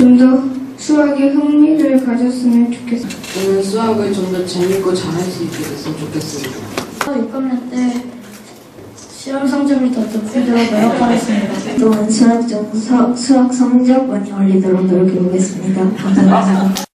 좀 더 수학에 흥미를 가졌으면 좋겠어요. 저는 수학을 좀 더 재밌고 잘할 수 있게 됐으면 좋겠습니다. 6학년 때 시험 성적이 더 높이도록 노력하겠습니다. 또한 수학 적 수학, 수학 성적 많이 올리도록 노력해 보겠습니다. 감사합니다.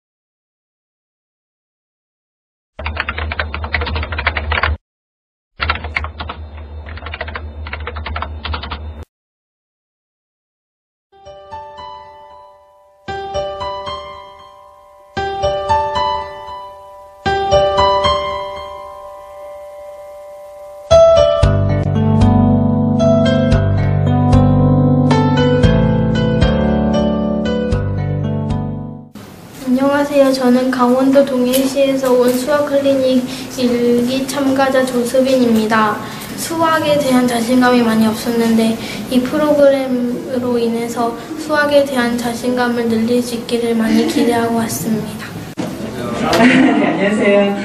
저는 강원도 동해시에서 온 수학 클리닉 일기 참가자 조수빈입니다. 수학에 대한 자신감이 많이 없었는데 이 프로그램으로 인해서 수학에 대한 자신감을 늘릴 수 있기를 많이 기대하고 왔습니다. 네, 안녕하세요.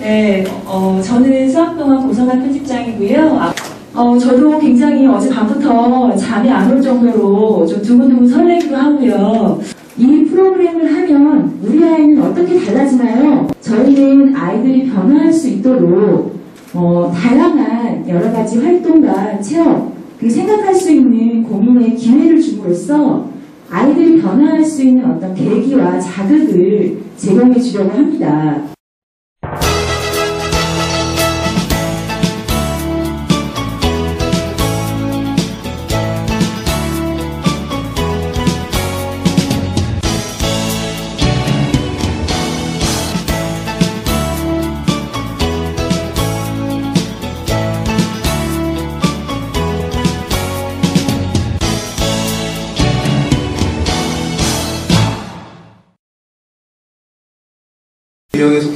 네, 어, 저는 수학 동안 고성한 편집장이고요. 아, 어, 저도 굉장히 어제 밤부터 잠이 안 올 정도로 좀 두근두근 설레기도 하고요. 이 프로그램을 하면 우리 아이는 어떻게 달라지나요? 저희는 아이들이 변화할 수 있도록 어, 다양한 여러 가지 활동과 체험, 그리고 생각할 수 있는 고민의 기회를 줌으로써 아이들이 변화할 수 있는 어떤 계기와 자극을 제공해 주려고 합니다.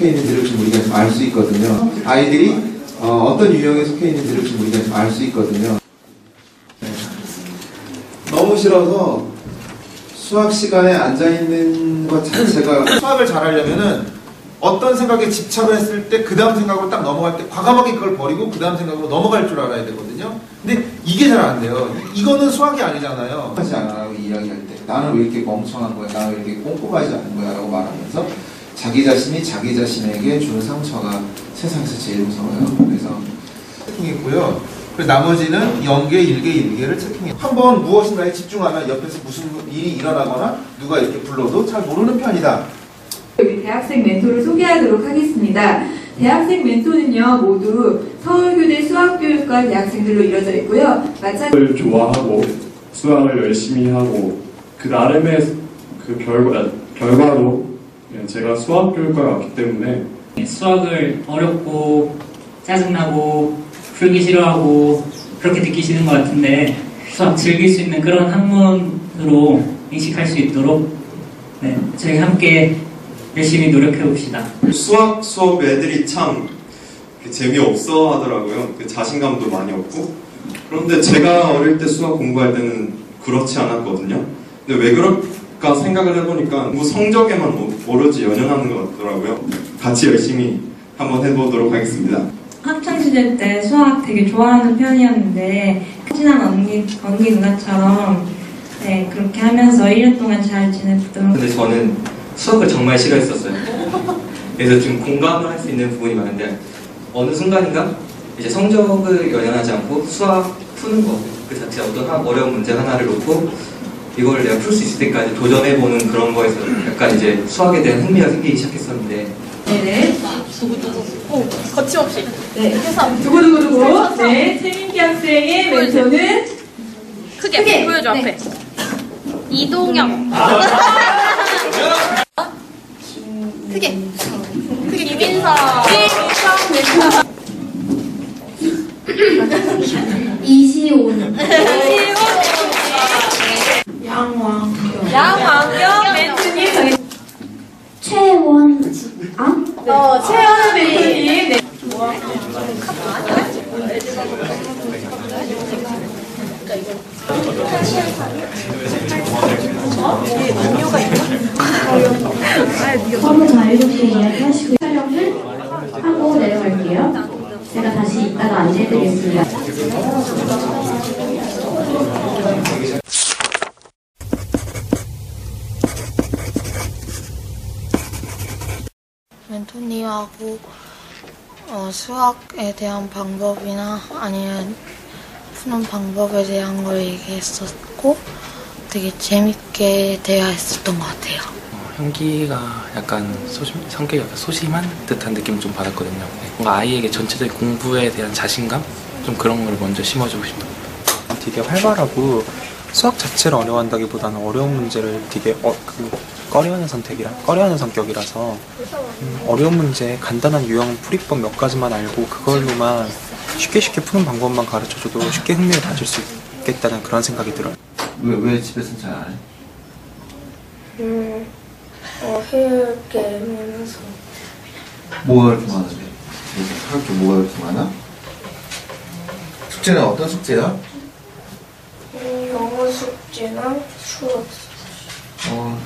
속해 있는지를 좀 우리가 좀 알 수 있거든요. 아이들이 어, 떤 유형에 속해 있는지를 좀 우리가 좀 알 수 있거든요. 네. 너무 싫어서 수학 시간에 앉아 있는 것 자체가 수학을 잘하려면은 어떤 생각에 집착을 했을 때 그 다음 생각으로 딱 넘어갈 때 과감하게 그걸 버리고 그 다음 생각으로 넘어갈 줄 알아야 되거든요. 근데 이게 잘 안 돼요. 이거는 수학이 아니잖아요. 하지 않아라고 이야기할 때 나는 왜 이렇게 멍청한 거야? 나는 왜 이렇게 꼼꼼하지 않은 거야? 라고 말하면서 자기 자신이 자기 자신에게 주는 상처가 세상에서 제일 무서워요. 그래서 체킹했고요. 그래서 나머지는 0개, 1개, 1개를 체킹해요. 한번 무엇인가에 집중하면 옆에서 무슨 일이 일어나거나 누가 이렇게 불러도 잘 모르는 편이다. 여기 대학생 멘토를 소개하도록 하겠습니다. 대학생 멘토는요, 모두 서울교대 수학교육과 대학생들로 이루어져 있고요. 마찬가지로 좋아하고 수학을 열심히 하고 그 나름의 그 결과 결과로 예, 제가 수학 교육과에 왔기 때문에 수학을 어렵고 짜증나고 풀기 싫어하고 그렇게 느끼시는 것 같은데 수학 즐길 수 있는 그런 학문으로 인식할 수 있도록 네, 저희 함께 열심히 노력해 봅시다. 수학 수업 애들이 참 재미없어 하더라고요. 그 자신감도 많이 없고. 그런데 제가 어릴 때 수학 공부할 때는 그렇지 않았거든요. 근데 왜 그 럴까 생각을 해보니까 뭐 성적에만 오- 오로지 연연하는 것 같더라고요. 같이 열심히 한번 해보도록 하겠습니다. 학창 시절 때 수학 되게 좋아하는 편이었는데 친한 언니, 언니 누나처럼 네, 그렇게 하면서 1년 동안 잘 지냈던 근데 저는 수학을 정말 싫어했었어요. 그래서 좀 공감을 할 수 있는 부분이 많은데 어느 순간인가 이제 성적을 연연하지 않고 수학 푸는 거 그 자체 어떤 하- 어려운 문제 하나를 놓고 이걸 내가 풀 수 있을 때까지 도전해보는 그런 거에서 약간 이제 수학에 대한 흥미가 생기기 시작했었는데 네네. 오, 거침없이. 네. 해서. 두고두고두고. 네, 최민기 학생의 멘토는 크게, 크게. 보여줘, 네. 앞에. 이동영. 크게. 크게, 김인서. 이시온. 서무 자유롭게 이야기하시고 촬영을 하고 내려갈게요. 제가 다시 이따가 안내해드리겠습니다. 멘토님하고 어, 수학에 대한 방법이나 아니면 푸는 방법에 대한 걸 얘기했었고 되게 재밌게 대화했었던 것 같아요. 현기가 약간 소심, 성격이 약간 소심한 듯한 느낌을 좀 받았거든요. 네, 뭔가 아이에게 전체적인 공부에 대한 자신감? 좀 그런 걸 먼저 심어주고 싶다. 되게 활발하고 수학 자체를 어려워한다기보다는 어려운 문제를 되게 어, 그 꺼려하는 선택이라 꺼려하는 성격이라서 음, 어려운 문제 간단한 유형 풀이법 몇 가지만 알고 그걸로만 쉽게 쉽게 푸는 방법만 가르쳐줘도 쉽게 흥미를 가질 수 있겠다는 그런 생각이 들어요. 왜, 왜 집에서는 잘 안 해? 음, 어, 해을 깨면서 뭐가 그렇게 많은데? 할게 뭐가 그렇게 많아? 숙제는 어떤 숙제야? 음, 영어 숙제나 수업 어,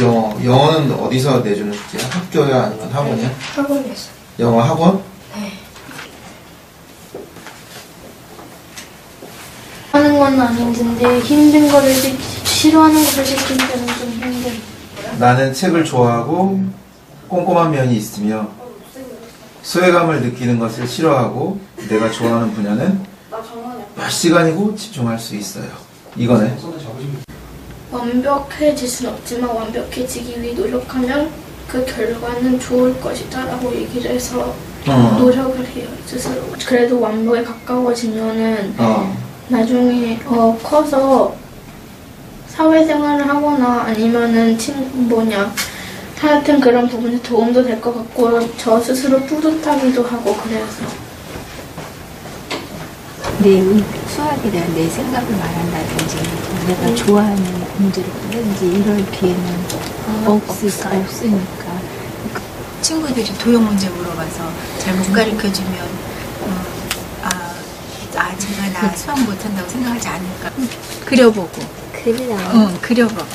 영어. 영어는 어디서 내주는 숙제야? 학교야 아니면 학원이야? 학원에서 영어 학원? 네. 하는 건 아닌데 힘든 거를 시, 싫어하는 거를 시킬 때는 좀 힘들어. 나는 책을 좋아하고 꼼꼼한 면이 있으며 소외감을 느끼는 것을 싫어하고 내가 좋아하는 분야는 몇 시간이고 집중할 수 있어요. 이거네. 완벽해질 순 없지만 완벽해지기 위해 노력하면 그 결과는 좋을 것이다 라고 얘기를 해서 어. 노력을 해요 스스로. 그래도 완벽에 가까워지면은 어. 나중에 어, 커서 사회생활을 하거나 아니면은 친 뭐냐 하여튼 그런 부분에 도움도 될 것 같고 저 스스로 뿌듯하기도 하고 그래서. 내 의- 수학에 대한 내 생각을 말한다든지 내가 좋아하는 문제를 푸든지 이럴 기회는 없을, 없으니까. 친구들이 도형 문제 물어봐서 잘못 가르쳐주면 음, 아, 아 제가 나 수학 못한다고 생각하지 않을까. 그려보고. 그리라. 응 그려봐봐.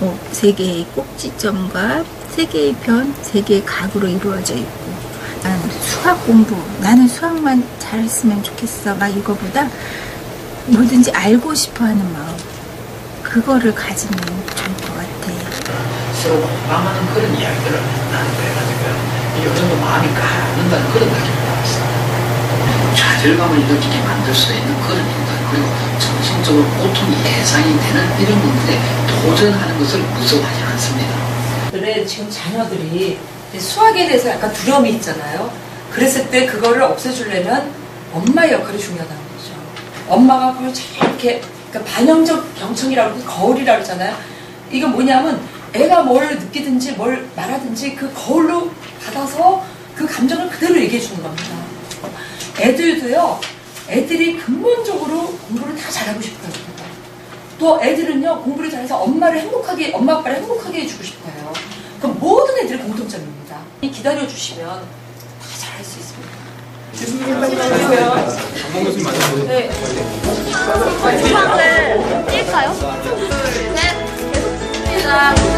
어, 세 개의 꼭지점과 세 개의 변, 세 개의 각으로 이루어져 있고. 난 수학 공부, 나는 수학만 잘했으면 좋겠어. 막 이거보다 뭐든지 알고 싶어하는 마음. 그거를 가지면 좋을 것 같아. 서로 공감하는 그런 이야기들을 나는 그래가지고 요즘도 마음이 가는다는 그런 받았어. 좌절감을 느끼게 만들 수 있는 그런 인간 그리고 정신적으로 고통이 예상이 되는 이런 분들에 도전하는 것을 무서워하지 않습니다. 그래 지금 자녀들이 수학에 대해서 약간 두려움이 있잖아요. 그랬을 때 그거를 없애주려면 엄마의 역할이 중요하다는 거죠. 엄마가 그걸 잘 이렇게 그러니까 반영적 경청이라고 거울이라고 그러잖아요. 이거 뭐냐면 애가 뭘 느끼든지 뭘 말하든지 그 거울로 받아서 그 감정을 그대로 얘기해 주는 겁니다. 애들도요, 애들이 근본적으로 공부를 다 잘하고 싶어요. 또 애들은요, 공부를 잘해서 엄마를 행복하게, 엄마 아빠를 행복하게 해주고 싶어요. 그럼 모든 애들의 공통점입니다. 기다려주시면 다 잘할 수 있습니다. 전문 교수님 맞으세요? 네. 마지막을 뛸까요? 둘, 셋. 계속 씁니다.